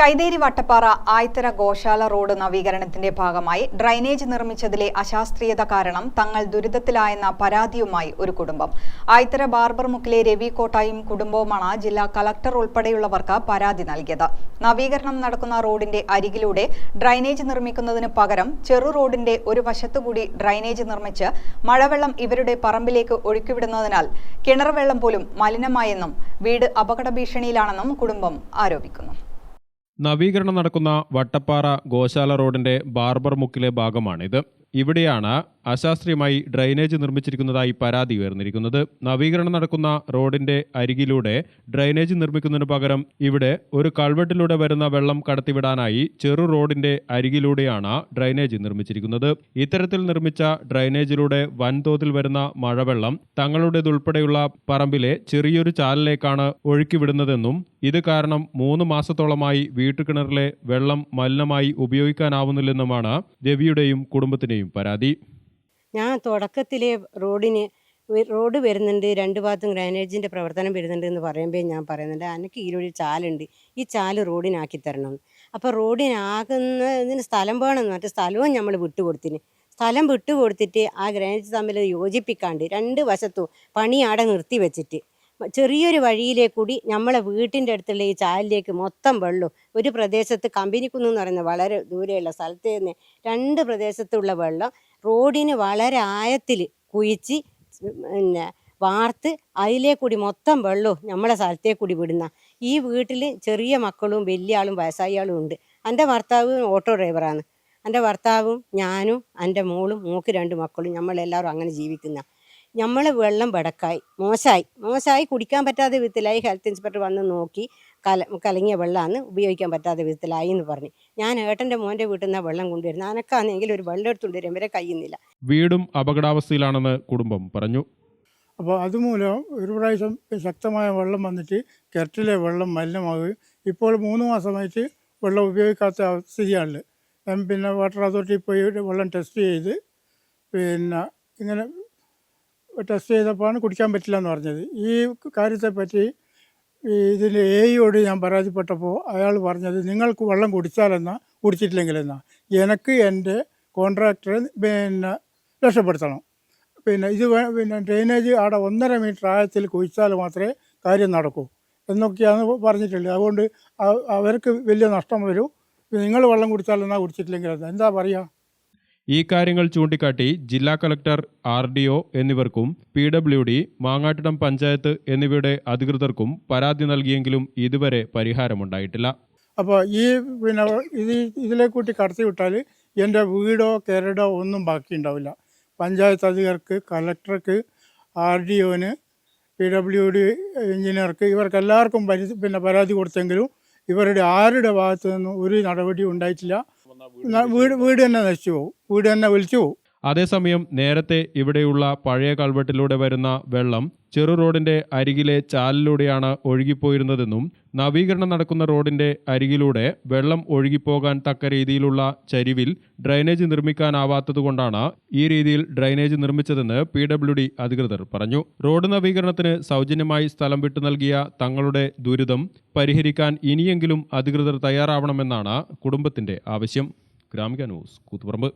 Kaitheri Vattappara Ayathara Goshala road നവീകരണത്തിന്റെ ഭാഗമായി drainage നിർമ്മിച്ചതിലെ അശാസ്ത്രീയത കാരണം തങ്ങൾ ദുരിതത്തിലായെന്ന പരാതിയുമായി ഒരു കുടുംബം. ആയത്തര ബാർബർ മുക്കിലെ രവി കോട്ടായും കുടുംബവുമാണ് ജില്ലാ കളക്ടർ ഉൾപ്പെടെയുള്ളവർക്ക് പരാതി നൽകിയത്. നവീകരണം നടക്കുന്ന റോഡിന്റെ അരികിലൂടെ ഡ്രൈനേജ് നിർമ്മിക്കുന്നതിന് പകരം ചെറു റോഡിന്റെ ഒരു വശത്തുകൂടി ഡ്രൈനേജ് നിർമ്മിച്ച് മഴവെള്ളം ഇവരുടെ പറമ്പിലേക്ക് ഒഴുക്കിവിടുന്നതിനാൽ കിണർവെള്ളം പോലും മലിനമായെന്നും വീട് അപകട ഭീഷണിയിലാണെന്നും കുടുംബം ആരോപിക്കുന്നു. നവീകരണം നടക്കുന്ന വട്ടപ്പാറ ഗോശാല റോഡിന്റെ ബാർബർ മുക്കിലെ ഭാഗമാണിത്. ഇവിടെയാണ് അശാസ്ത്രീയമായി ഡ്രൈനേജ് നിർമ്മിച്ചിരിക്കുന്നതായി പരാതി ഉയർന്നിരിക്കുന്നത്. നവീകരണം നടക്കുന്ന റോഡിന്റെ അരികിലൂടെ ഡ്രൈനേജ് നിർമ്മിക്കുന്നതിന് പകരം ഇവിടെ ഒരു കൾവെട്ടിലൂടെ വരുന്ന വെള്ളം കടത്തിവിടാനായി ചെറു റോഡിന്റെ അരികിലൂടെയാണ് ഡ്രൈനേജ് നിർമ്മിച്ചിരിക്കുന്നത്. ഇത്തരത്തിൽ നിർമ്മിച്ച ഡ്രൈനേജിലൂടെ വൻതോതിൽ വരുന്ന മഴവെള്ളം തങ്ങളുടേതുൾപ്പെടെയുള്ള പറമ്പിലെ ചെറിയൊരു ചാലിലേക്കാണ് ഒഴുക്കിവിടുന്നതെന്നും ഇത് കാരണം മൂന്ന് മാസത്തോളമായി വീട്ടുകിണറിലെ വെള്ളം മലിനമായി ഉപയോഗിക്കാനാവുന്നില്ലെന്നുമാണ് രവിയുടെയും കുടുംബത്തിന്റെയും പരാതി. ഞാൻ തുടക്കത്തിലെ റോഡിന് റോഡ് വരുന്നുണ്ട് രണ്ട് ഭാഗത്തും ഗ്രാനേജിന്റെ പ്രവർത്തനം വരുന്നുണ്ട് എന്ന് പറയുമ്പോൾ ഞാൻ പറയുന്നുണ്ട് എനിക്ക് ഈരൊരു ചാലുണ്ട് ഈ ചാൽ റോഡിനാക്കി തരണം. അപ്പോൾ റോഡിനാകുന്നതിന് സ്ഥലം വേണമെന്ന് പറഞ്ഞിട്ട് സ്ഥലവും നമ്മൾ വിട്ടുകൊടുത്തിന്. സ്ഥലം വിട്ടുകൊടുത്തിട്ട് ആ ഗ്രാനേജ് തമ്മിൽ യോജിപ്പിക്കാണ്ട് രണ്ട് വശത്തും പണി ആടെ നിർത്തി വെച്ചിട്ട് ചെറിയൊരു വഴിയിലേ കൂടി നമ്മളെ വീട്ടിന്റെ അടുത്തുള്ള ഈ ചാലിലേക്ക് മൊത്തം വെള്ളം. ഒരു പ്രദേശത്ത് കമ്പനിക്കുന്ന് എന്ന് പറയുന്ന വളരെ ദൂരെയുള്ള സ്ഥലത്ത് നിന്ന് രണ്ട് പ്രദേശത്തുള്ള വെള്ളം റോഡിന് വളരെ ആയത്തിൽ കുഴിച്ച് പിന്നെ വാർത്ത് അതിലേ കൂടി മൊത്തം വെള്ളവും നമ്മളെ സ്ഥലത്തേ കൂടി വിടുന്ന. ഈ വീട്ടിൽ ചെറിയ മക്കളും വലിയ ആളും വയസ്സായാളും ഉണ്ട്. എന്റെ ഭർത്താവ് ഓട്ടോ ഡ്രൈവറാണ്. എന്റെ ഭർത്താവും ഞാനും എന്റെ മോളും മൂക്ക് രണ്ട് മക്കളും നമ്മളെല്ലാവരും അങ്ങനെ ജീവിക്കുന്ന നമ്മളെ വെള്ളം വെടക്കായി. മോശമായി മോശമായി കുടിക്കാൻ പറ്റാത്ത വിധത്തിലായി ഹെൽത്ത് ഇൻസ്പെക്ടർ വന്ന് നോക്കി കല കലങ്ങിയ വെള്ളമാണ് ഉപയോഗിക്കാൻ പറ്റാത്ത വിധത്തിലായി എന്ന് പറഞ്ഞു. ഞാൻ ഏട്ടന്റെ മോന്റെ വീട്ടിൽ നിന്ന് വെള്ളം കൊണ്ടുവരുന്നത്. അനക്കാണെങ്കിൽ ഒരു വെള്ളം എടുത്തുകൊണ്ട് വരും വരെ കഴിയുന്നില്ല. വീടും അപകടാവസ്ഥയിലാണെന്ന് കുടുംബം പറഞ്ഞു. അപ്പോൾ അതുമൂലം ഒരു പ്രാവശ്യം ശക്തമായ വെള്ളം വന്നിട്ട് കിണറ്റിലെ വെള്ളം മലിനമാകുകയും ഇപ്പോൾ മൂന്ന് മാസമായിട്ട് വെള്ളം ഉപയോഗിക്കാത്ത സ്ഥിതിയാണുള്ളത് ഞാൻ പിന്നെ വാട്ടർ അതോറിറ്റിയിൽ പോയി വെള്ളം ടെസ്റ്റ് ചെയ്ത് പിന്നെ ഇങ്ങനെ ടെസ്റ്റ് ചെയ്തപ്പോഴാണ് കുടിക്കാൻ പറ്റില്ല എന്ന് പറഞ്ഞത്. ഈ കാര്യത്തെപ്പറ്റി ഇതിന്റെ എയോട് ഞാൻ പരാതിപ്പെട്ടപ്പോൾ അയാൾ പറഞ്ഞത് നിങ്ങൾക്ക് വെള്ളം കുടിച്ചാലെന്നാ? കുടിച്ചിട്ടില്ലെങ്കിലെന്നാ? എനിക്ക് എന്റെ കോൺട്രാക്ടറെ പിന്നെ രക്ഷപ്പെടുത്തണം. പിന്നെ ഇത് പിന്നെ ഡ്രെയിനേജ് അവിടെ ഒന്നര മീറ്റർ ആഴത്തിൽ കുഴിച്ചാൽ മാത്രമേ കാര്യം നടക്കൂ എന്നൊക്കെയാണ് പറഞ്ഞിട്ടുള്ളത് അതുകൊണ്ട് അവർക്ക് വലിയ നഷ്ടം വരും. നിങ്ങൾ വെള്ളം കുടിച്ചാലെന്നാ കുടിച്ചിട്ടില്ലെങ്കിൽ എന്താ പറയുക ഈ കാര്യങ്ങൾ ചൂണ്ടിക്കാട്ടി ജില്ലാ കളക്ടർ ആർ ഡി ഒ എന്നിവർക്കും P W D Mangattidam panchayat എന്നിവയുടെ അധികൃതർക്കും പരാതി നൽകിയെങ്കിലും ഇതുവരെ പരിഹാരമുണ്ടായിട്ടില്ല. അപ്പോൾ ഈ പിന്നെ ഇത് ഇതിലെ കൂട്ടി കടത്തി വിട്ടാൽ എന്റെ വീടോ കെരടോ ഒന്നും ബാക്കി ഉണ്ടാവില്ല. പഞ്ചായത്ത് അധികർക്ക് കളക്ടർക്ക് ആർ ഡി ഒന് പി ഡബ്ല്യു ഡി എഞ്ചിനീയർക്ക് ഇവർക്ക് എല്ലാവർക്കും പരി പിന്നെ പരാതി കൊടുത്തെങ്കിലും ഇവരുടെ ആരുടെ ഭാഗത്തു നിന്നും ഒരു നടപടി ഉണ്ടായിട്ടില്ല. വീട് വീട് തന്നെ നശിച്ചു പോകും. വീട് തന്നെ വിളിച്ചു പോകും. അതേസമയം നേരത്തെ ഇവിടെയുള്ള പഴയ കൾവെട്ടിലൂടെ വരുന്ന വെള്ളം ചെറു റോഡിന്റെ അരികിലെ ചാലിലൂടെയാണ് ഒഴുകിപ്പോയിരുന്നതെന്നും നവീകരണം നടക്കുന്ന റോഡിന്റെ അരികിലൂടെ വെള്ളം ഒഴുകിപ്പോകാൻ തക്ക രീതിയിലുള്ള ചരിവിൽ ഡ്രൈനേജ് നിർമ്മിക്കാനാവാത്തതുകൊണ്ടാണ് ഈ രീതിയിൽ ഡ്രൈനേജ് നിർമ്മിച്ചതെന്ന് പി അധികൃതർ പറഞ്ഞു. റോഡ് നവീകരണത്തിന് സൗജന്യമായി സ്ഥലം വിട്ടു നൽകിയ തങ്ങളുടെ ദുരിതം പരിഹരിക്കാൻ ഇനിയെങ്കിലും അധികൃതർ തയ്യാറാവണമെന്നാണ് കുടുംബത്തിന്റെ ആവശ്യം. ഗ്രാമിക ന്യൂസ് കൂത്തുപറമ്പ്.